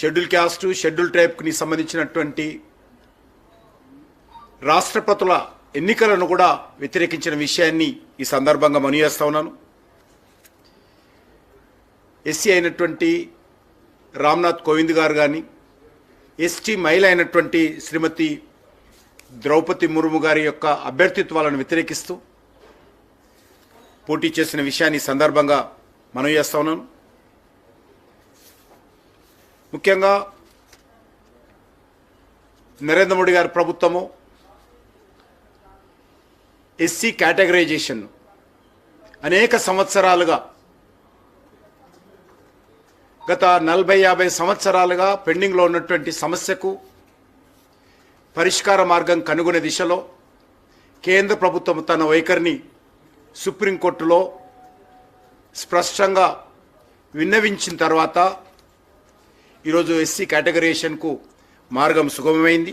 Schedule caste schedule ట్రైబ్కి సంబంధించినటువంటి రాష్ట్రపతుల ఎన్నికలను కూడా వ్యతిరేకించిన విషయాన్ని ఈ సందర్భంగా మనయేస్తా ఉన్నాను. ఎస్సీ అయినటువంటి రామ్నాథ్ కోవింద్ గారు కానీ ఎస్టీ మహిళ అయినటువంటి శ్రీమతి ద్రౌపది ముర్ము గారి యొక్క అభ్యర్థిత్వాలను వ్యతిరేకిస్తూ పోటీ చేసిన విషయాన్ని సందర్భంగా మనం చేస్తా ఉన్నాను. ముఖ్యంగా నరేంద్ర మోడీ గారి ప్రభుత్వము ఎస్సీ కేటగరైజేషన్ అనేక సంవత్సరాలుగా గత నలభై యాభై సంవత్సరాలుగా పెండింగ్లో ఉన్నటువంటి సమస్యకు పరిష్కార మార్గం కనుగొనే దిశలో కేంద్ర ప్రభుత్వం తన వైఖరిని సుప్రీంకోర్టులో స్పష్టంగా విన్నవించిన తర్వాత ఈరోజు ఎస్సీ కేటగరైజేషన్కు మార్గం సుగమమైంది.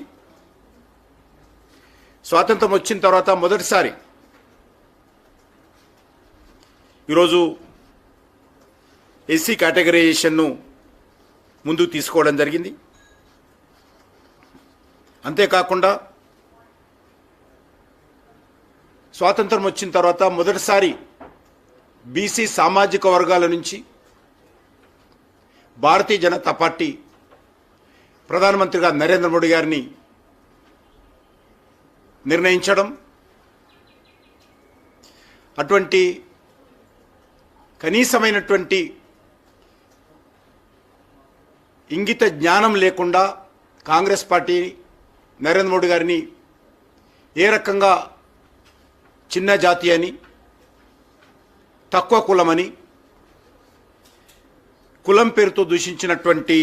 స్వాతంత్రం వచ్చిన తర్వాత మొదటిసారి ఈరోజు ఎస్సీ కేటగరైజేషన్ను ముందుకు తీసుకోవడం జరిగింది. అంతేకాకుండా స్వాతంత్రం వచ్చిన తర్వాత మొదటిసారి బీసీ సామాజిక వర్గాల నుంచి భారతీయ జనతా పార్టీ ప్రధానమంత్రిగా నరేంద్ర మోడీ గారిని నిర్ణయించడం అటువంటి కనీసమైనటువంటి ఇంగిత జ్ఞానం లేకుండా కాంగ్రెస్ పార్టీ నరేంద్ర మోడీ గారిని ఏ రకంగా చిన్న జాతి అని తక్కువ కులమని కులం పేరుతో దూషించినటువంటి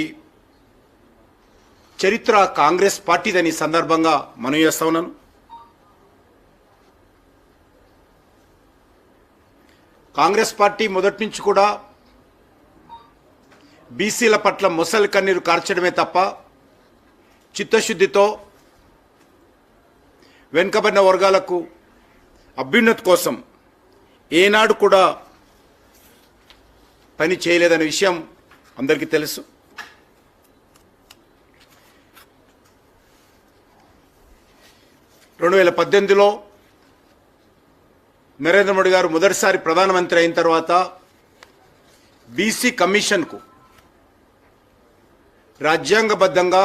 చరిత్ర కాంగ్రెస్ పార్టీదని సందర్భంగా మనం చేస్తా ఉన్నాను. కాంగ్రెస్ పార్టీ మొదటి నుంచి కూడా బీసీల పట్ల మొసలి కన్నీరు కార్చడమే తప్ప చిత్తశుద్ధితో వెనుకబడిన వర్గాలకు అభ్యున్నతి కోసం ఏనాడు కూడా పని చేయలేదనే విషయం అందరికీ తెలుసు. రెండు వేల పద్దెనిమిదిలో నరేంద్ర మోడీ గారు మొదటిసారి ప్రధానమంత్రి అయిన తర్వాత బీసీ కమిషన్కు రాజ్యాంగబద్ధంగా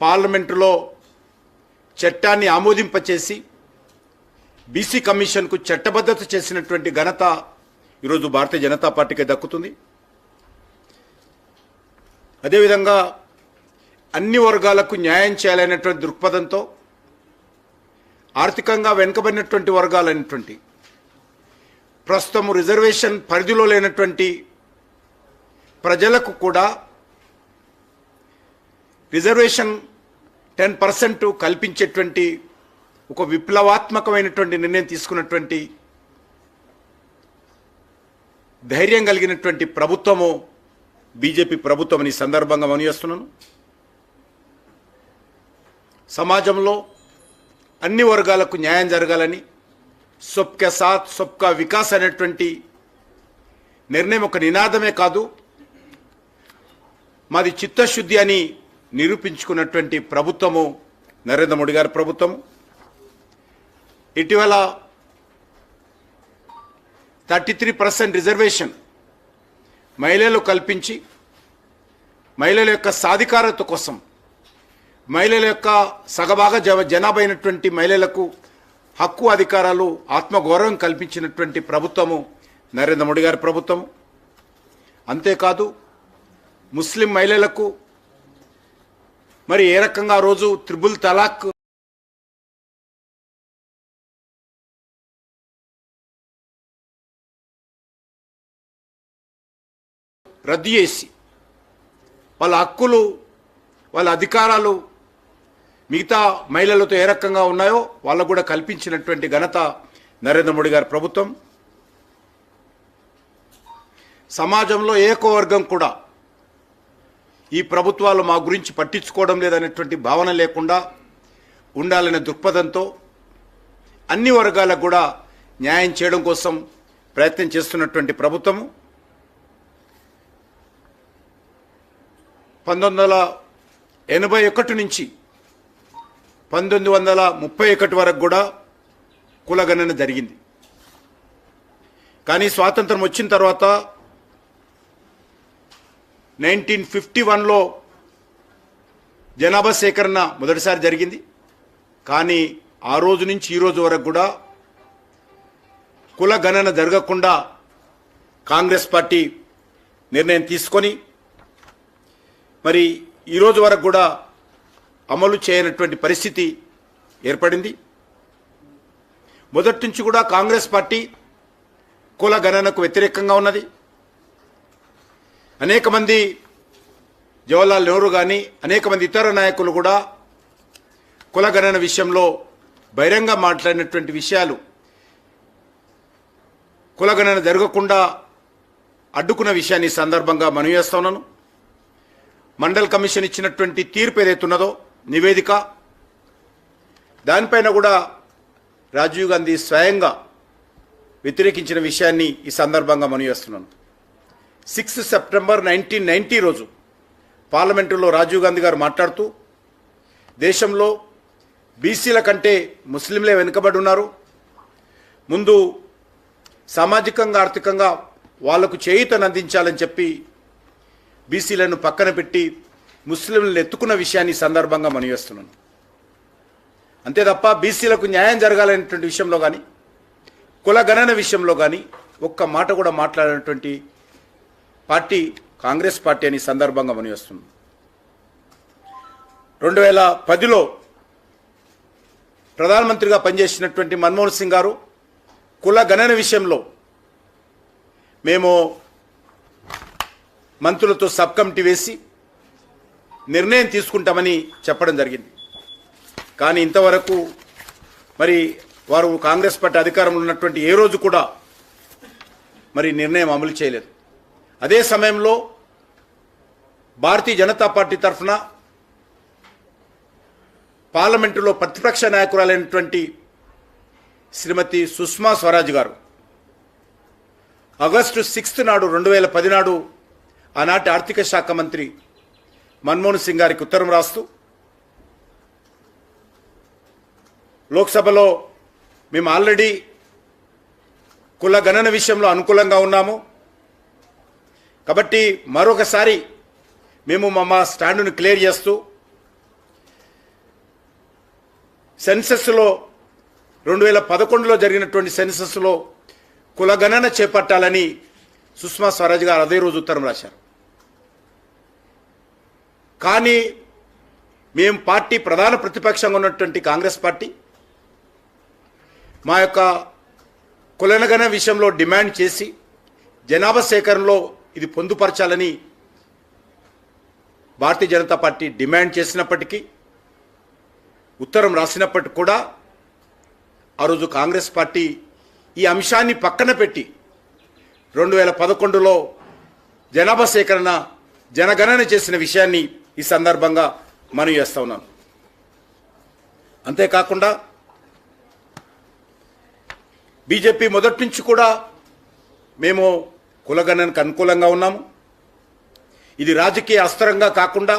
పార్లమెంటులో చట్టాన్ని ఆమోదింపచేసి బీసీ కమిషన్కు చట్టబద్ధత చేసినటువంటి ఘనత ఈరోజు భారతీయ జనతా పార్టీకి దక్కుతుంది. అదేవిధంగా అన్ని వర్గాలకు న్యాయం చేయాలనేటువంటి దృక్పథంతో ఆర్థికంగా వెనుకబడినటువంటి వర్గాలైనటువంటి ప్రస్తుతం రిజర్వేషన్ పరిధిలో లేనటువంటి ప్రజలకు కూడా రిజర్వేషన్ టెన్ పర్సెంట్ కల్పించేటువంటి ఒక విప్లవాత్మకమైనటువంటి నిర్ణయం తీసుకున్నటువంటి ధైర్యం కలిగినటువంటి ప్రభుత్వము బీజేపీ ప్రభుత్వం అని ఈ సందర్భంగా మనయేస్తున్నాను సమాజంలో అన్ని వర్గాలకు న్యాయం జరగాలని సొబ్కా సాత్ సొబ్కా వికాస్ అనేటువంటి నిర్ణయం ఒక నినాదమే కాదు మాది చిత్తశుద్ధి అని నిరూపించుకున్నటువంటి ప్రభుత్వము నరేంద్ర మోడీ గారి ప్రభుత్వము. ఇటీవల థర్టీ త్రీ పర్సెంట్ రిజర్వేషన్ మహిళలు కల్పించి మహిళల యొక్క సాధికారత కోసం మహిళల యొక్క సగభాగ జ జనాభా అయినటువంటి మహిళలకు హక్కు అధికారాలు ఆత్మగౌరవం కల్పించినటువంటి ప్రభుత్వము నరేంద్ర మోడీ గారి ప్రభుత్వము. అంతేకాదు ముస్లిం మహిళలకు మరి ఏ రకంగా రోజు త్రిబుల్ తలాక్ రద్దు చేసి వాళ్ళ హక్కులు వాళ్ళ అధికారాలు మిగతా మహిళలతో ఏ రకంగా ఉన్నాయో వాళ్ళకు కూడా కల్పించినటువంటి ఘనత నరేంద్ర మోడీ గారి ప్రభుత్వం. సమాజంలో ఏకవర్గం కూడా ఈ ప్రభుత్వాలు మా గురించి పట్టించుకోవడం లేదనేటువంటి భావన లేకుండా ఉండాలనే దృక్పథంతో అన్ని వర్గాలకు కూడా న్యాయం చేయడం కోసం ప్రయత్నం చేస్తున్నటువంటి ప్రభుత్వము. పంతొమ్మిది వందల ఎనభై ఒకటి నుంచి పంతొమ్మిది వందల ముప్పై ఒకటి వరకు కూడా కులగణన జరిగింది. కానీ స్వాతంత్రం వచ్చిన తర్వాత నైన్టీన్ ఫిఫ్టీ వన్లో జనాభా సేకరణ మొదటిసారి జరిగింది. కానీ ఆ రోజు నుంచి ఈ రోజు వరకు కూడా కుల గణన జరగకుండా కాంగ్రెస్ పార్టీ నిర్ణయం తీసుకొని మరి ఈరోజు వరకు కూడా అమలు చేయనటువంటి పరిస్థితి ఏర్పడింది. మొదటి నుంచి కూడా కాంగ్రెస్ పార్టీ కుల గణనకు వ్యతిరేకంగా ఉన్నది. అనేక మంది జవహర్లాల్ నెహ్రూ కానీ అనేక మంది ఇతర నాయకులు కూడా కుల గణన విషయంలో బహిరంగ మాట్లాడినటువంటి విషయాలు. కులగణన జరగకుండా అడ్డుకున్న విషయాన్ని సందర్భంగా మనవి చేస్తా ఉన్నాను. మండల్ కమిషన్ ఇచ్చినటువంటి తీర్పు ఏదైతున్నదో నివేదిక దానిపైన కూడా రాజీవ్ గాంధీ స్వయంగా వ్యతిరేకించిన విషయాన్ని ఈ సందర్భంగా మనవి చేస్తున్నాను సిక్స్త్ సెప్టెంబర్ నైన్టీన్ నైన్టీ రోజు పార్లమెంటులో రాజీవ్ గాంధీ గారు మాట్లాడుతూ దేశంలో బీసీల కంటే ముస్లింలే వెనుకబడి ఉన్నారు. ముందు సామాజికంగా ఆర్థికంగా వాళ్ళకు చేయూతను అందించాలని చెప్పి బీసీలను పక్కన పెట్టి ముస్లింలను ఎత్తుకున్న విషయాన్ని సందర్భంగా మనవేస్తున్నాను అంతే తప్ప బీసీలకు న్యాయం జరగాలనేటువంటి విషయంలో కానీ కుల గణన విషయంలో కానీ ఒక్క మాట కూడా మాట్లాడినటువంటి పార్టీ కాంగ్రెస్ పార్టీ అని సందర్భంగా మనవేస్తుంది రెండు వేల పదిలో ప్రధానమంత్రిగా పనిచేసినటువంటి మన్మోహన్ సింగ్ గారు కుల గణన విషయంలో మేము మంత్రులతో సబ్ కమిటీ వేసి నిర్ణయం తీసుకుంటామని చెప్పడం జరిగింది. కానీ ఇంతవరకు మరి వారు కాంగ్రెస్ పార్టీ అధికారంలో ఉన్నటువంటి ఏ రోజు కూడా మరి నిర్ణయం అమలు చేయలేదు. అదే సమయంలో భారతీయ జనతా పార్టీ తరఫున పార్లమెంటులో ప్రతిపక్ష నాయకురాలైనటువంటి శ్రీమతి సుష్మా స్వరాజ్ గారు ఆగస్టు సిక్స్త్ నాడు రెండు వేల పదినాడు ఆనాటి ఆర్థిక శాఖ మంత్రి మన్మోహన్ సింగ్ గారికి ఉత్తరం రాస్తూ లోక్సభలో మేము ఆల్రెడీ కుల గణన విషయంలో అనుకూలంగా ఉన్నాము. కాబట్టి మరొకసారి మేము మా మా స్టాండును క్లియర్ చేస్తూ సెన్సస్లో రెండు వేల పదకొండులో జరిగినటువంటి సెన్సస్లో కులగణన చేపట్టాలని సుష్మా స్వరాజ్ గారు అదే రోజు ఉత్తరం రాశారు. కానీ మేము పార్టీ ప్రధాన ప్రతిపక్షంగా ఉన్నటువంటి కాంగ్రెస్ పార్టీ మా యొక్క కులనగణ విషయంలో డిమాండ్ చేసి జనాభా సేకరణలో ఇది పొందుపరచాలని భారతీయ జనతా పార్టీ డిమాండ్ చేసినప్పటికీ ఉత్తరం రాసినప్పటికి కూడా ఆ రోజు కాంగ్రెస్ పార్టీ ఈ అంశాన్ని పక్కన పెట్టి రెండు వేల పదకొండులో జనాభా సేకరణ జనగణన చేసిన విషయాన్ని ఈ సందర్భంగా మనం చేస్తా ఉన్నాను. అంతేకాకుండా బీజేపీ మొదటి నుంచి కూడా మేము కులగణనకు అనుకూలంగా ఉన్నాము. ఇది రాజకీయ అస్త్రంగా కాకుండా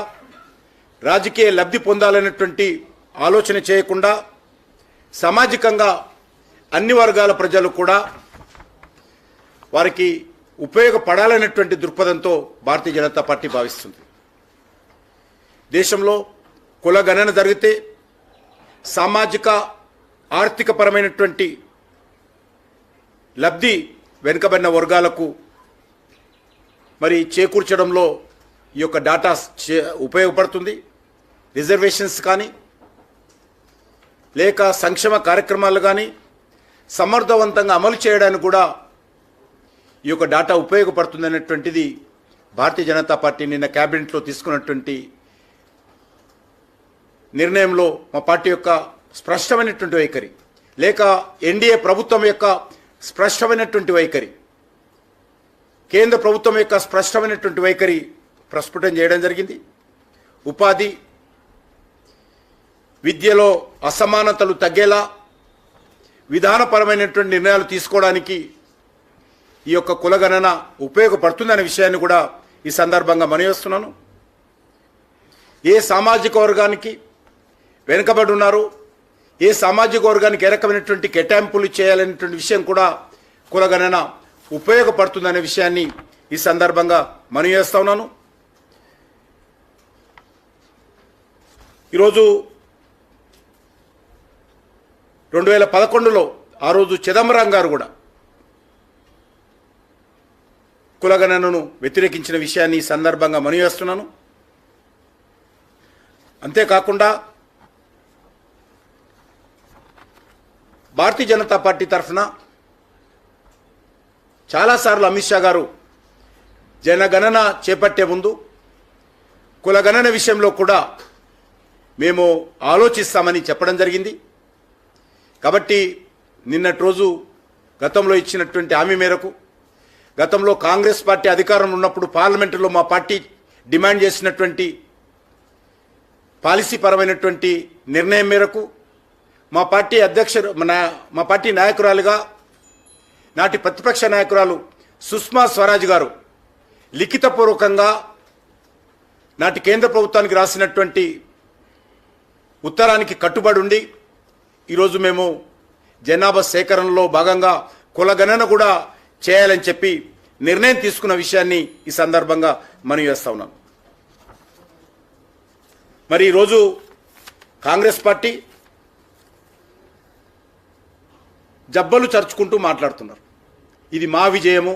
రాజకీయ లబ్ధి పొందాలనేటువంటి ఆలోచన చేయకుండా సామాజికంగా అన్ని వర్గాల ప్రజలు కూడా వారికి ఉపయోగపడాలనేటువంటి దృక్పథంతో భారతీయ జనతా పార్టీ భావిస్తుంది. దేశంలో కుల గణన జరిగితే సామాజిక ఆర్థికపరమైనటువంటి లబ్ధి వెనుకబడిన వర్గాలకు మరి చేకూర్చడంలో ఈ యొక్క డాటా చే- ఉపయోగపడుతుంది. రిజర్వేషన్స్ కానీ లేక సంక్షేమ కార్యక్రమాలు కానీ సమర్థవంతంగా అమలు చేయడానికి కూడా ఈ యొక్క డాటా ఉపయోగపడుతుంది అనేటువంటిది భారతీయ జనతా పార్టీ నిన్న క్యాబినెట్లో తీసుకున్నటువంటి నిర్ణయంలో మా పార్టీ యొక్క స్పష్టమైనటువంటి వైఖరి. లేక ఎన్డీఏ ప్రభుత్వం యొక్క స్పష్టమైనటువంటి వైఖరి. కేంద్ర ప్రభుత్వం యొక్క స్పష్టమైనటువంటి వైఖరి ప్రస్ఫుటం చేయడం జరిగింది. ఉపాధి విద్యలో అసమానతలు తగ్గేలా విధానపరమైనటువంటి నిర్ణయాలు తీసుకోవడానికి ఈ యొక్క కులగణన ఉపయోగపడుతుందనే విషయాన్ని కూడా ఈ సందర్భంగా మనవేస్తున్నాను. ఏ సామాజిక వర్గానికి వెనుకబడి ఉన్నారు ఏ సామాజిక వర్గానికి ఏ రకమైనటువంటి కేటాయింపులు చేయాలనేటువంటి విషయం కూడా కులగణన ఉపయోగపడుతుందనే విషయాన్ని ఈ సందర్భంగా మనవి చేస్తా ఉన్నాను. ఈరోజు రెండు వేల పదకొండులో ఆ రోజు చిదంబరం గారు కూడా కులగణనను వ్యతిరేకించిన విషయాన్ని ఈ సందర్భంగా మనివేస్తున్నాను అంతేకాకుండా భారతీయ జనతా పార్టీ తరఫున చాలాసార్లు అమిత్ షా గారు జనగణన చేపట్టే ముందు కులగణన విషయంలో కూడా మేము ఆలోచిస్తామని చెప్పడం జరిగింది. కాబట్టి నిన్నటి రోజు గతంలో ఇచ్చినటువంటి హామీ మేరకు గతంలో కాంగ్రెస్ పార్టీ అధికారంలో ఉన్నప్పుడు పార్లమెంటులో మా పార్టీ డిమాండ్ చేసినటువంటి పాలసీ పరమైనటువంటి నిర్ణయం మేరకు మా పార్టీ అధ్యక్షుడు మా పార్టీ నాయకురాలుగా నాటి ప్రతిపక్ష నాయకురాలు సుష్మా స్వరాజ్ గారు లిఖితపూర్వకంగా నాటి కేంద్ర ప్రభుత్వానికి రాసినటువంటి ఉత్తరానికి కట్టుబడి ఉండి ఈరోజు మేము జనాభా సేకరణలో భాగంగా కులగణన కూడా చేయాలని చెప్పి నిర్ణయం తీసుకున్న విషయాన్ని ఈ సందర్భంగా మనం చేస్తా ఉన్నాను మరి ఈరోజు కాంగ్రెస్ పార్టీ జబ్బలు చర్చుకుంటూ మాట్లాడుతున్నారు. ఇది మా విజయము.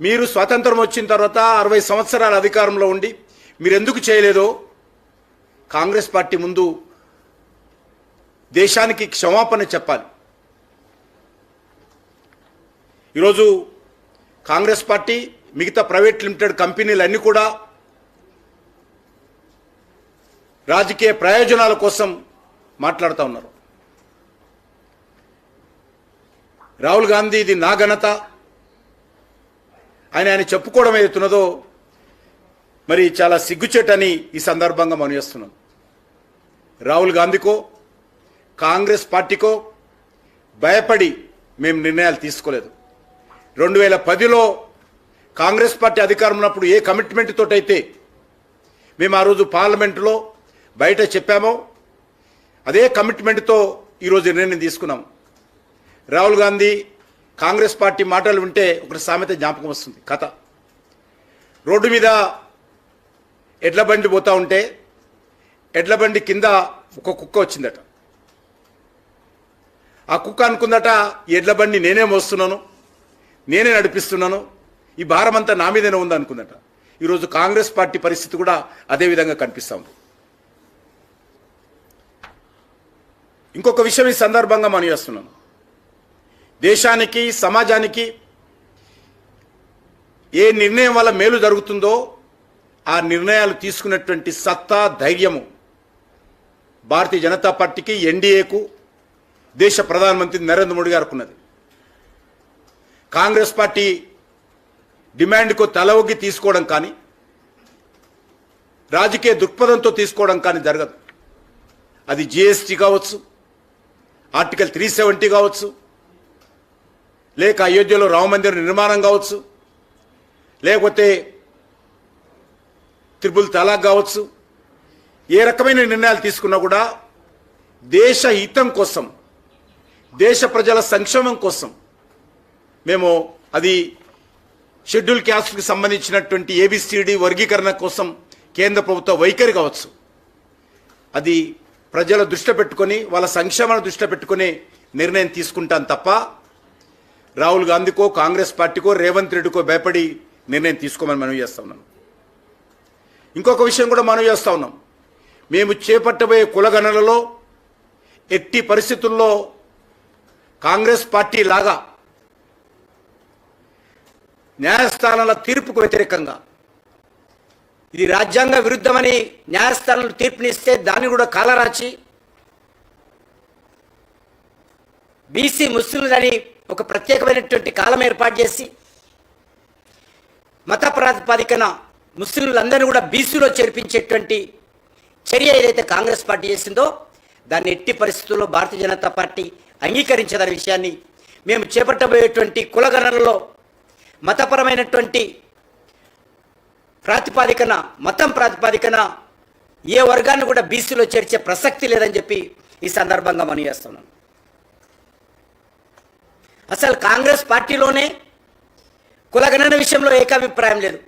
మీరు స్వాతంత్రం వచ్చిన తర్వాత అరవై సంవత్సరాల అధికారంలో ఉండి మీరు ఎందుకు చేయలేదో కాంగ్రెస్ పార్టీ ముందు దేశానికి క్షమాపణ చెప్పాలి. ఈరోజు కాంగ్రెస్ పార్టీ మిగతా ప్రైవేట్ లిమిటెడ్ కంపెనీలన్నీ కూడా రాజకీయ ప్రయోజనాల కోసం మాట్లాడుతూ ఉన్నారు. రాహుల్ గాంధీ ఇది నా ఘనత. ఆయన ఆయన చెప్పుకోవడం ఏదైతున్నదో మరి చాలా సిగ్గుచేటని ఈ సందర్భంగా మనం చేస్తున్నాం. రాహుల్ గాంధీకో కాంగ్రెస్ పార్టీకో భయపడి మేము నిర్ణయాలు తీసుకోలేదు. రెండు వేల పదిలో కాంగ్రెస్ పార్టీ అధికారం ఉన్నప్పుడు ఏ కమిట్మెంట్ తోటైతే మేము ఆ రోజు పార్లమెంటులో బయట చెప్పామో అదే కమిట్మెంట్తో ఈరోజు నిర్ణయం తీసుకున్నాం. రాహుల్ గాంధీ కాంగ్రెస్ పార్టీ మాటలు వింటే ఒకటి సామెత జ్ఞాపకం వస్తుంది కథ. రోడ్డు మీద ఎడ్ల బండి పోతా ఉంటే ఎడ్ల బండి కింద ఒక కుక్క వచ్చిందట. ఆ కుక్క అనుకుందట ఎడ్ల బండి నేనే మోస్తున్నాను నేనే నడిపిస్తున్నాను. ఈ భారం అంతా నా మీదనే ఉందనుకుందట. ఈరోజు కాంగ్రెస్ పార్టీ పరిస్థితి కూడా అదే విధంగా కనిపిస్తూ ఉంది. ఇంకొక విషయం ఈ సందర్భంగా మనం చేస్తున్నాను. దేశానికి సమాజానికి ఏ నిర్ణయం వల్ల మేలు జరుగుతుందో ఆ నిర్ణయాలు తీసుకున్నటువంటి సత్తా ధైర్యము భారతీయ జనతా పార్టీకి ఎన్డీఏకు దేశ ప్రధానమంత్రి నరేంద్ర మోడీ గారికి ఉన్నది. కాంగ్రెస్ పార్టీ డిమాండ్కు తల ఒగ్గి తీసుకోవడం కానీ రాజకీయ దృక్పథంతో తీసుకోవడం కానీ జరగదు. అది జిఎస్టీ కావచ్చు ఆర్టికల్ త్రీ సెవెంటీ కావచ్చు లేక అయోధ్యలో రామమందిర నిర్మాణం కావచ్చు లేకపోతే త్రిపుల్ తలాక్ కావచ్చు ఏ రకమైన నిర్ణయాలు తీసుకున్నా కూడా దేశ హితం కోసం దేశ ప్రజల సంక్షేమం కోసం మేము అది షెడ్యూల్ క్యాస్ట్కి సంబంధించినటువంటి ఏబిసిడి వర్గీకరణ కోసం కేంద్ర ప్రభుత్వ వైఖరి కావచ్చు. అది ప్రజల దృష్టి పెట్టుకొని వాళ్ళ సంక్షేమాన్ని దృష్టి పెట్టుకుని నిర్ణయం తీసుకుంటాం తప్ప రాహుల్ గాంధీకో కాంగ్రెస్ పార్టీకో రేవంత్ రెడ్డికో భయపడి నిర్ణయం తీసుకోమని మనం చేస్తా ఉన్నాం. ఇంకొక విషయం కూడా మనం చేస్తా ఉన్నాం. మేము చేపట్టబోయే కులగణనలో ఎట్టి పరిస్థితుల్లో కాంగ్రెస్ పార్టీ లాగా న్యాయస్థానాల తీర్పుకు వ్యతిరేకంగా. ఇది రాజ్యాంగ విరుద్ధమని న్యాయస్థానాలు తీర్పునిస్తే దాన్ని కూడా కాలరాచి. బీసీ ముస్లింలని ఒక ప్రత్యేకమైనటువంటి కాలం ఏర్పాటు చేసి మత ప్రాతిపదికన ముస్లింలందరినీ కూడా బీసీలో చేర్పించేటువంటి చర్య ఏదైతే కాంగ్రెస్ పార్టీ చేసిందో దాన్ని ఎట్టి పరిస్థితుల్లో భారతీయ జనతా పార్టీ అంగీకరించదనే విషయాన్ని మేము చేపట్టబోయేటువంటి కులగణనలో మతపరమైనటువంటి ప్రాతిపాదికన మతం ప్రాతిపాదికన ఏ వర్గాన్ని కూడా బీసీలో చేర్చే ప్రసక్తి లేదని చెప్పి ఈ సందర్భంగా మనం చేస్తున్నాం. అసలు కాంగ్రెస్ పార్టీలోనే కులగణన విషయంలో ఏకాభిప్రాయం లేదు.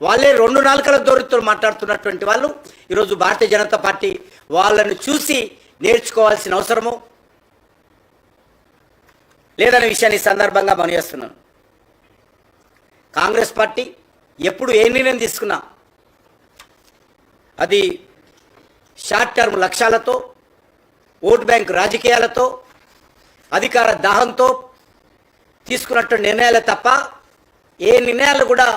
వాళ్ళే రెండు నాలుకల దూరంతో మాట్లాడుతున్నటువంటి వాళ్ళు ఈరోజు భారతీయ జనతా పార్టీ వాళ్ళను చూసి నేర్చుకోవాల్సిన అవసరము లేదనే విషయాన్ని ఈ సందర్భంగా మనం చేస్తున్నాను కాంగ్రెస్ పార్టీ ఎప్పుడు ఏ నిర్ణయం తీసుకున్నా అది షార్ట్ టర్మ్ లక్ష్యాలతో ఓటు బ్యాంక్ రాజకీయాలతో అధికార దాహంతో తీసుకున్నట్టు నిర్ణయాలే తప్ప ఏ నిర్ణయాలు కూడా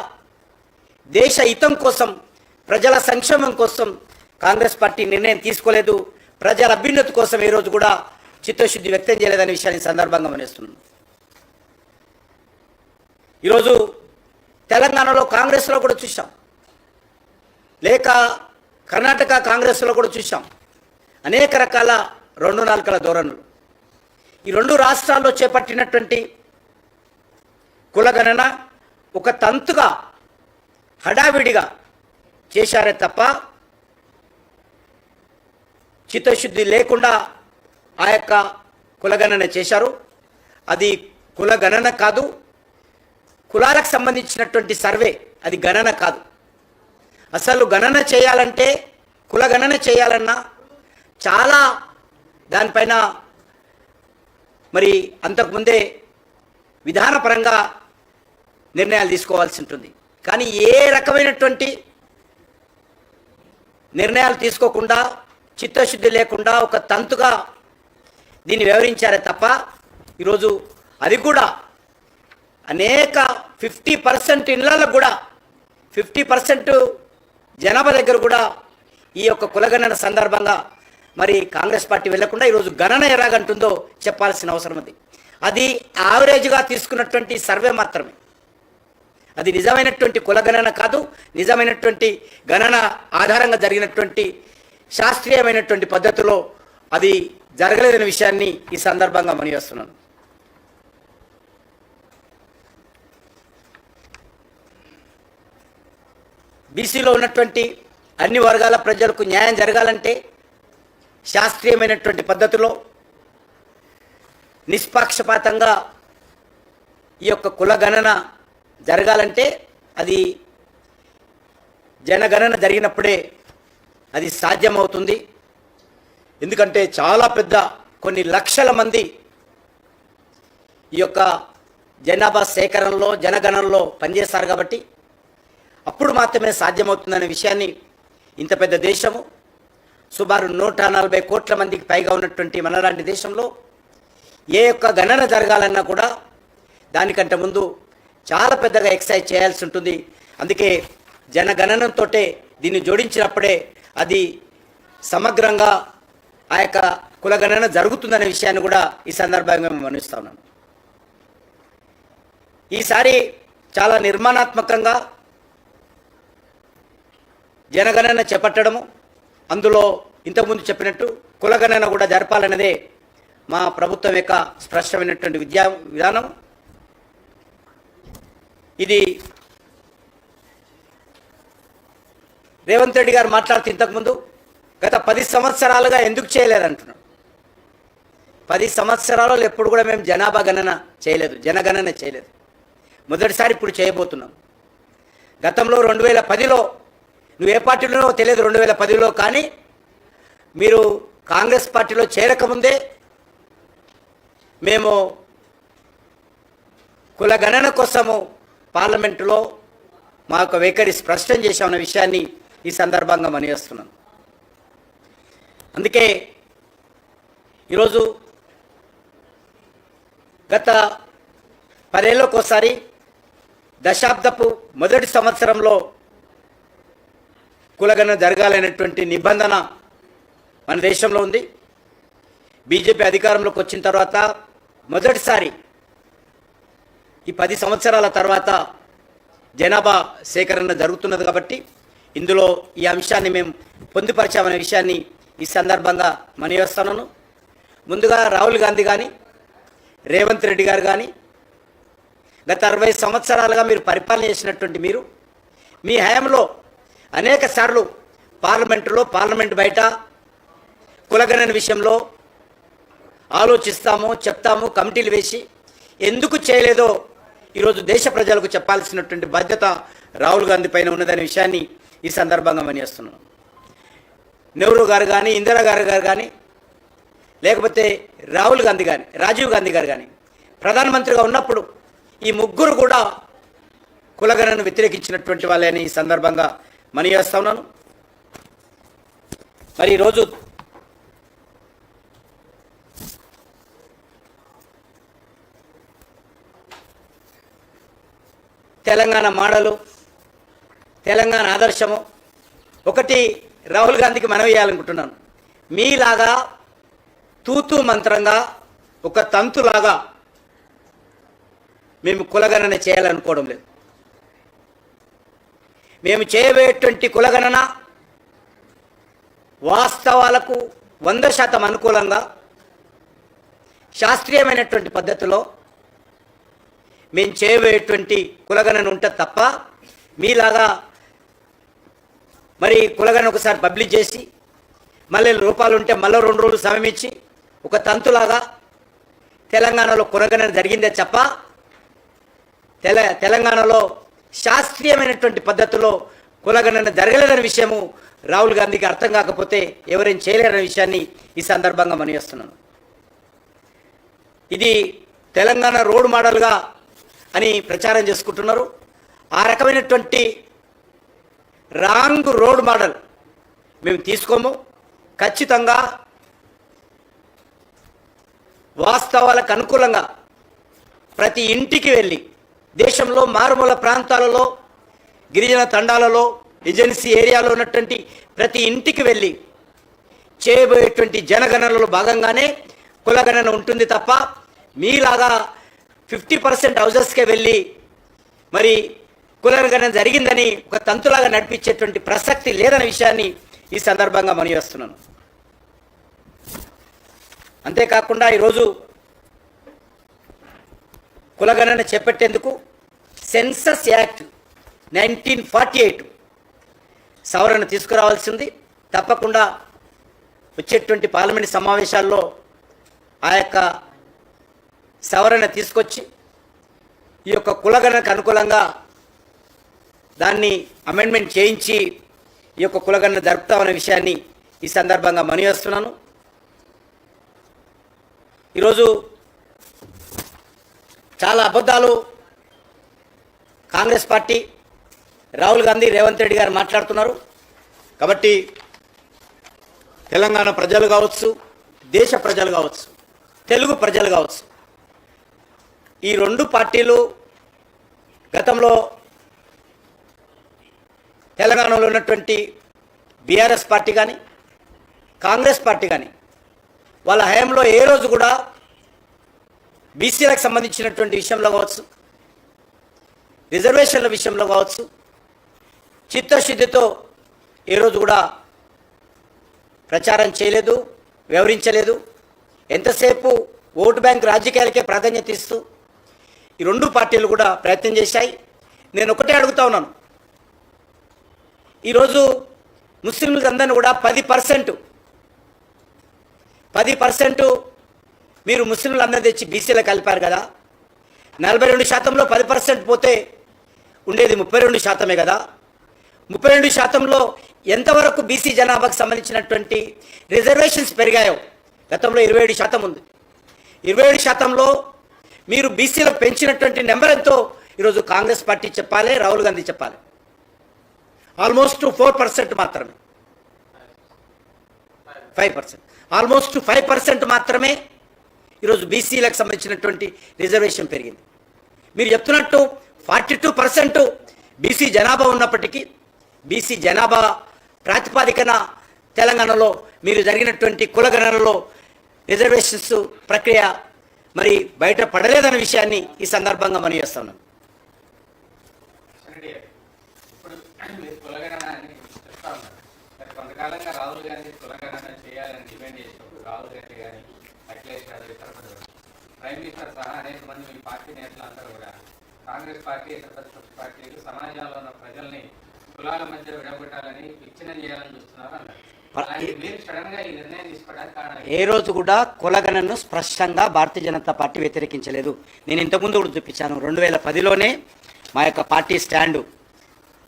దేశ హితం కోసం ప్రజల సంక్షేమం కోసం కాంగ్రెస్ పార్టీ నిర్ణయం తీసుకోలేదు. ప్రజల అభ్యున్నతి కోసం ఈ రోజు కూడా చిత్తశుద్ధి వ్యక్తం చేయలేదనే విషయాన్ని సందర్భంగా మనిస్తుంది ఈరోజు తెలంగాణలో కాంగ్రెస్లో కూడా చూసాం లేక కర్ణాటక కాంగ్రెస్లో కూడా చూసాం అనేక రకాల రెండు నాలుకల ధోరణులు. ఈ రెండు రాష్ట్రాల్లో చేపట్టినటువంటి కులగణన ఒక తంతుగా హడావిడిగా చేశారే తప్ప చిత్తశుద్ధి లేకుండా ఆ యొక్క కులగణన చేశారు. అది కులగణన కాదు కులాలకు సంబంధించినటువంటి సర్వే అది గణన కాదు. అసలు గణన చేయాలంటే కుల గణన చేయాలన్నా చాలా దానిపైన మరి అంతకుముందే విధానపరంగా నిర్ణయాలు తీసుకోవాల్సి ఉంటుంది. కానీ ఏ రకమైనటువంటి నిర్ణయాలు తీసుకోకుండా చిత్తశుద్ధి లేకుండా ఒక తంతుగా దీన్ని వివరించారే తప్ప ఈరోజు అది కూడా అనేక ఫిఫ్టీ పర్సెంట్ ఇళ్ళలో కూడా ఫిఫ్టీ పర్సెంట్ జనాభా దగ్గర కూడా ఈ యొక్క కులగణన సందర్భంగా మరి కాంగ్రెస్ పార్టీ వెళ్ళకుండా ఈరోజు గణన ఎలాగంటుందో చెప్పాల్సిన అవసరం ఉంది. అది యావరేజ్గా తీసుకున్నటువంటి సర్వే మాత్రమే. అది నిజమైనటువంటి కులగణన కాదు నిజమైనటువంటి గణన ఆధారంగా జరిగినటువంటి శాస్త్రీయమైనటువంటి పద్ధతిలో అది జరగలేదనే విషయాన్ని ఈ సందర్భంగా మనివేస్తున్నాను బీసీలో ఉన్నటువంటి అన్ని వర్గాల ప్రజలకు న్యాయం జరగాలంటే శాస్త్రీయమైనటువంటి పద్ధతిలో నిష్పాక్షపాతంగా ఈ యొక్క కులగణన జరగాలంటే అది జనగణన జరిగినప్పుడే అది సాధ్యమవుతుంది. ఎందుకంటే చాలా పెద్ద కొన్ని లక్షల మంది ఈ యొక్క జనాభా సేకరణలో జనగణనలో పనిచేస్తారు కాబట్టి అప్పుడు మాత్రమే సాధ్యమవుతుందనే విషయాన్ని ఇంత పెద్ద దేశము సుమారు నూట నలభై కోట్ల మందికి పైగా ఉన్నటువంటి మనలాంటి దేశంలో ఏ యొక్క గణన జరగాలన్నా కూడా దానికంటే ముందు చాలా పెద్దగా ఎక్సైజ్ చేయాల్సి ఉంటుంది. అందుకే జనగణనంతో దీన్ని జోడించినప్పుడే అది సమగ్రంగా ఆ యొక్క కులగణన జరుగుతుందనే విషయాన్ని కూడా ఈ సందర్భంగా గమనిస్తా ఉన్నాను. ఈసారి చాలా నిర్మాణాత్మకంగా జనగణన చేపట్టడము అందులో ఇంతకుముందు చెప్పినట్టు కులగణన కూడా జరపాలన్నదే మా ప్రభుత్వం యొక్క స్పష్టమైనటువంటి విద్యా విధానం. ఇది రేవంత్ రెడ్డి గారు మాట్లాడుతూ ఇంతకుముందు గత పది సంవత్సరాలుగా ఎందుకు చేయలేదంటున్నాడు పది సంవత్సరాలలో ఎప్పుడు కూడా మేము జనాభా గణన చేయలేదు జనగణన చేయలేదు. మొదటిసారి ఇప్పుడు చేయబోతున్నాం. గతంలో రెండు వేల పదిలో నువ్వు ఏ పార్టీలోనో తెలియదు రెండు వేల పదిలో కానీ మీరు కాంగ్రెస్ పార్టీలో చేరకముందే మేము కుల గణన కోసము పార్లమెంటులో మా యొక్క వైఖరి స్పష్టం చేశామన్న విషయాన్ని ఈ సందర్భంగా మనివేస్తున్నాను అందుకే ఈరోజు గత పదేళ్ళకోసారి దశాబ్దపు మొదటి సంవత్సరంలో కులగణన జరగాలనేటువంటి నిబంధన మన దేశంలో ఉంది. బీజేపీ అధికారంలోకి వచ్చిన తర్వాత మొదటిసారి ఈ పది సంవత్సరాల తర్వాత జనాభా సేకరణ జరుగుతున్నది కాబట్టి ఇందులో ఈ అంశాన్ని మేము పొందుపరిచామనే విషయాన్ని ఈ సందర్భంగా మనవేస్తున్నాను ముందుగా రాహుల్ గాంధీ కానీ రేవంత్ రెడ్డి గారు కానీ గత అరవై సంవత్సరాలుగా మీరు పరిపాలన చేసినటువంటి మీరు మీ హయాంలో అనేక సార్లు పార్లమెంటులో పార్లమెంట్ బయట కులగణన విషయంలో ఆలోచిస్తాము చెప్తాము కమిటీలు వేసి ఎందుకు చేయలేదో ఈరోజు దేశ ప్రజలకు చెప్పాల్సినటువంటి బాధ్యత రాహుల్ గాంధీ పైన ఉన్నదనే విషయాన్ని ఈ సందర్భంగా మనిస్తున్నాం నెహ్రూ గారు కానీ ఇందిరా గారు గారు కానీ లేకపోతే రాహుల్ గాంధీ కానీ రాజీవ్ గాంధీ గారు కానీ ప్రధానమంత్రిగా ఉన్నప్పుడు ఈ ముగ్గురు కూడా కులగణను వ్యతిరేకించినటువంటి వాళ్ళని ఈ సందర్భంగా మనీ చేస్తా ఉన్నాను. మరి ఈరోజు తెలంగాణ మాడలు తెలంగాణ ఆదర్శము. ఒకటి రాహుల్ గాంధీకి మనవి చేయాలనుకుంటున్నాను. మీలాగా తూతు మంత్రంగా ఒక తంతులాగా మేము కులగణన చేయాలనుకోవడం లేదు. మేము చేయబోయేటువంటి కులగణన వాస్తవాలకు వంద శాతం అనుకూలంగా శాస్త్రీయమైనటువంటి పద్ధతిలో మేము చేయబోయేటువంటి కులగణన ఉంటుంది తప్ప మీలాగా మరి కులగణన ఒకసారి పబ్లిష్ చేసి మళ్ళీ రూపాయలు ఉంటే మళ్ళీ రెండు రోజులు సమయం ఇచ్చి ఒక తంతులాగా తెలంగాణలో కులగణన జరిగిందే చెప్ప తెల తెలంగాణలో శాస్త్రీయమైనటువంటి పద్ధతిలో కులగణన జరగలేదనే విషయము రాహుల్ గాంధీకి అర్థం కాకపోతే ఎవరేం చేయలేరనే విషయాన్ని ఈ సందర్భంగా మనయేస్తున్నాను ఇది తెలంగాణ రోడ్ మోడల్గా అని ప్రచారం చేసుకుంటున్నారు. ఆ రకమైనటువంటి రాంగ్ రోడ్ మోడల్ మేము తీసుకోము. ఖచ్చితంగా వాస్తవాలకు అనుకూలంగా ప్రతి ఇంటికి వెళ్ళి దేశంలో మారుమూల ప్రాంతాలలో గిరిజన తండాలలో ఏజెన్సీ ఏరియాలో ఉన్నటువంటి ప్రతి ఇంటికి వెళ్ళి చేయబోయేటువంటి జనగణనలో భాగంగానే కులగణన ఉంటుంది తప్ప మీలాగా ఫిఫ్టీ పర్సెంట్ హౌజెస్కే వెళ్ళి మరి కులగణన జరిగిందని ఒక తంతులాగా నడిపించేటువంటి ప్రసక్తి లేదన్న విషయాన్ని ఈ సందర్భంగా మనవేస్తున్నాను అంతేకాకుండా ఈరోజు కులగణన చేపట్టేందుకు census act nineteen forty eight సవరణ తీసుకురావాల్సింది. తప్పకుండా వచ్చేటువంటి పార్లమెంట్ సమావేశాల్లో ఆ యొక్క సవరణ తీసుకొచ్చి ఈ యొక్క కులగణనకు అనుకూలంగా దాన్ని అమెండ్మెంట్ చేయించి ఈ యొక్క కులగణన జరుపుతామనే విషయాన్ని ఈ సందర్భంగా మనవేస్తున్నాను ఈరోజు చాలా అబద్ధాలు. కాంగ్రెస్ పార్టీ రాహుల్ గాంధీ రేవంత్ రెడ్డి గారు మాట్లాడుతున్నారు. కాబట్టి తెలంగాణ ప్రజలు కావచ్చు దేశ ప్రజలు కావచ్చు తెలుగు ప్రజలు కావచ్చు ఈ రెండు పార్టీలు గతంలో తెలంగాణలో ఉన్నటువంటి బీఆర్ఎస్ పార్టీ కానీ కాంగ్రెస్ పార్టీ కానీ వాళ్ళ హయాంలో ఏ రోజు కూడా బీసీలకు సంబంధించినటువంటి విషయంలో కావచ్చు రిజర్వేషన్ల విషయంలో కావచ్చు చిత్తశుద్ధితో ఏ రోజు కూడా ప్రచారం చేయలేదు వివరించలేదు. ఎంతసేపు ఓటు బ్యాంక్ రాజకీయాలకే ప్రాధాన్యత ఇస్తూ ఈ రెండు పార్టీలు కూడా ప్రయత్నం చేశాయి. నేను ఒకటే అడుగుతా ఉన్నాను. ఈరోజు ముస్లింలందరినీ కూడా పది పర్సెంట్ పది పర్సెంట్ మీరు ముస్లింలందరూ తెచ్చి బీసీలో కలిపారు కదా. నలభై రెండు శాతంలో పది పర్సెంట్ పోతే ఉండేది ముప్పై రెండు శాతమే కదా. ముప్పై రెండు శాతంలో ఎంతవరకు బీసీ జనాభాకు సంబంధించినటువంటి రిజర్వేషన్స్ పెరిగాయో గతంలో ఇరవై ఏడు శాతం ఉంది. ఇరవై ఏడు శాతంలో మీరు బీసీలో పెంచినటువంటి నెంబర్ ఎంతో? ఈరోజు కాంగ్రెస్ పార్టీ చెప్పాలి రాహుల్ గాంధీ చెప్పాలి. ఆల్మోస్ట్ ఫోర్ పర్సెంట్ మాత్రమే. Five percent. Almost five percent మాత్రమే ఈరోజు బీసీలకు సంబంధించినటువంటి రిజర్వేషన్ పెరిగింది. మీరు చెప్తున్నట్టు ఫార్టీ టూ పర్సెంట్ బీసీ జనాభా ఉన్నప్పటికీ బీసీ జనాభా ప్రాతిపాదికన తెలంగాణలో మీరు జరిగినటువంటి కులగణనలో రిజర్వేషన్స్ ప్రక్రియ మరి బయట పడలేదన్న విషయాన్ని ఈ సందర్భంగా మనం చేస్తున్నాం. కొంతకాలంగా రాహుల్ గాంధీ కులగణన చేయాలని డిమాండ్ చేసినప్పుడు రాహుల్ గాంధీ కానీ అఖిలేష్ యాదవ్ ఇతర ప్రైమ్ మినిస్టర్ సహా అనేక మంది మీ పార్టీ నేతలు అందరూ కూడా కాంగ్రెస్ పార్టీ ఇతర ప్రతిపక్ష పార్టీలు సమాజంలో ఉన్న ప్రజల్ని కులాల మధ్య విడగొట్టాలని విచ్ఛిన్నం చేయాలని చూస్తున్నారు అన్నారు ఏ రోజు కూడా కులగణను స్పష్టంగా భారతీయ జనతా పార్టీ వ్యతిరేకించలేదు. నేను ఇంతకుముందు కూడా చూపించాను. రెండు వేల పదిలోనే మా యొక్క పార్టీ స్టాండు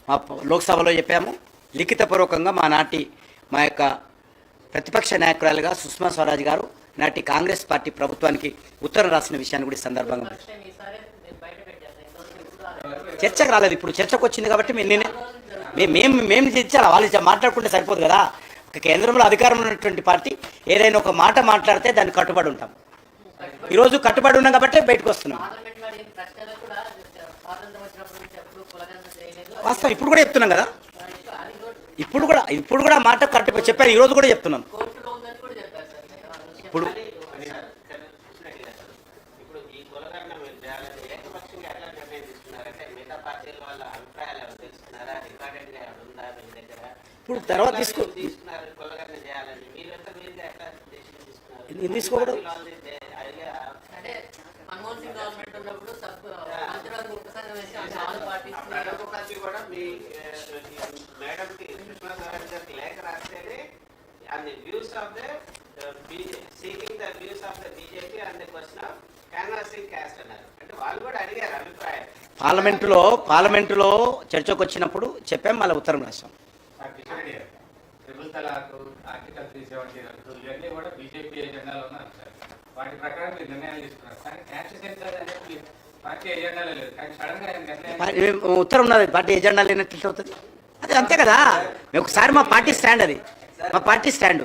మా లోక్సభలో చెప్పాము. లిఖితపూర్వకంగా మా నాటి మా యొక్క ప్రతిపక్ష నాయకురాలుగా సుష్మా స్వరాజ్ గారు నాటి కాంగ్రెస్ పార్టీ ప్రభుత్వానికి ఉత్తరం రాసిన విషయాన్ని కూడా ఈ సందర్భంగా చర్చకు రాలేదు ఇప్పుడు చర్చకు వచ్చింది కాబట్టి మేము నేనే మే- మేము మేము చర్చాలి వాళ్ళు మాట్లాడుకుంటే సరిపోదు కదా. కేంద్రంలో అధికారంలో ఉన్నటువంటి పార్టీ ఏదైనా ఒక మాట మాట్లాడితే దానికి కట్టుబడి ఉంటాం. ఈరోజు కట్టుబడి ఉన్నాం కాబట్టి బయటకు వస్తున్నాం. వాస్తవం ఇప్పుడు కూడా చెప్తున్నాం కదా. ఇప్పుడు కూడా ఇప్పుడు కూడా మాట కరెక్ట్ చెప్పాను ఈరోజు కూడా చెప్తున్నాం కోర్టులో ఉందని కూడా చెప్పారు సార్ మీరు ఆ విషయం. ఇప్పుడు ఇప్పుడు తర్వాత తీసుకో మీ మేడం కి సుష్మా స్వరాజ్ గారికి లేఖ రాస్తేనే seeking the views of the BJP and the question of canvassing caste అన్నారు అంటే వాళ్ళు కూడా అడిగారు అభిప్రాయం. పార్లమెంటులో పార్లమెంటులో చర్చకు వచ్చినప్పుడు చెప్పాం మళ్ళీ ఉత్తరం ఏం- ఉత్తరం ఉన్నది పార్టీ ఎజెండా లేనట్లు అవుతుంది. అది అంతే కదా. మేము ఒకసారి మా పార్టీ స్టాండ్ అది. మా పార్టీ స్టాండ్.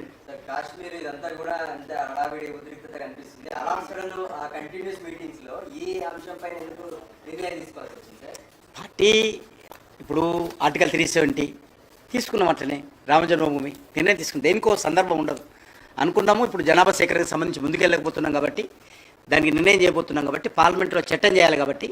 కాశ్మీర్ ఇదంతా కూడా అంత హడావిడి ఉద్రిక్తత కనిపిస్తుంది. అలాంటి ఆ కంటిన్యూస్ మీటింగ్స్లో ఈ అంశం పైన ఎందుకు నిర్ణయం తీసుకోవాల్సి వచ్చింది పార్టీ ఇప్పుడు ఆర్టికల్ త్రీ సెవెంటీ తీసుకున్నాం అట్లనే రామజన్మభూమి నిర్ణయం తీసుకున్నాం దేనికో సందర్భం ఉండదు. అనుకున్నాము ఇప్పుడు జనాభా సేకరణకు సంబంధించి ముందుకెళ్ళకపోతున్నాం కాబట్టి దానికి నిర్ణయం చేయబోతున్నాం కాబట్టి పార్లమెంట్లో చట్టం చేయాలి కాబట్టి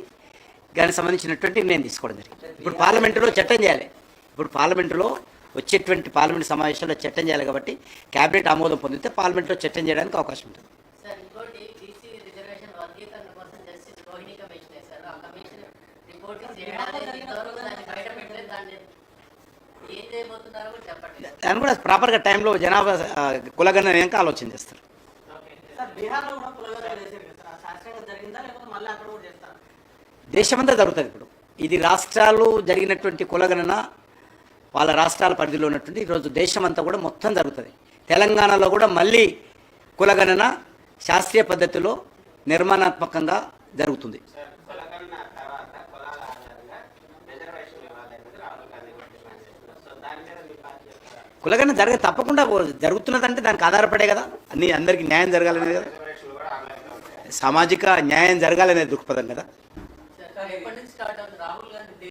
దానికి సంబంధించినటువంటి నిర్ణయం తీసుకోవడం జరిగింది. ఇప్పుడు పార్లమెంటులో చట్టం చేయాలి. ఇప్పుడు పార్లమెంటులో వచ్చేటువంటి పార్లమెంట్ సమావేశంలో చట్టం చేయాలి కాబట్టి క్యాబినెట్ ఆమోదం పొందితే పార్లమెంట్లో చట్టం చేయడానికి అవకాశం ఉంటుంది. సార్ ఇంకోటి బీసీ రిజర్వేషన్ వర్గీకరణ కోసం జస్టిస్ రోహిణి కమిషన్ వేశారు ఆ కమిషన్ రిపోర్ట్ చేయడానికి ఇంతవరకు దాన్ని కూడా ప్రాపర్గా టైంలో జనాభా కులగణన అయ్యాక ఆలోచన చేస్తారా? దేశమంతా జరుగుతుంది ఇప్పుడు. ఇది రాష్ట్రాలు జరిగినటువంటి కులగణన వాళ్ళ రాష్ట్రాల పరిధిలో ఉన్నటువంటి ఈరోజు దేశమంతా కూడా మొత్తం జరుగుతుంది. తెలంగాణలో కూడా మళ్ళీ కులగణన శాస్త్రీయ పద్ధతిలో నిర్మాణాత్మకంగా జరుగుతుంది. కులగణన జరగ తప్పకుండా జరుగుతున్నదంటే దానికి ఆధారపడే కదా. అన్ని అందరికీ న్యాయం జరగాలనేది కదా. సామాజిక న్యాయం జరగాలనే దృక్పథం కదా.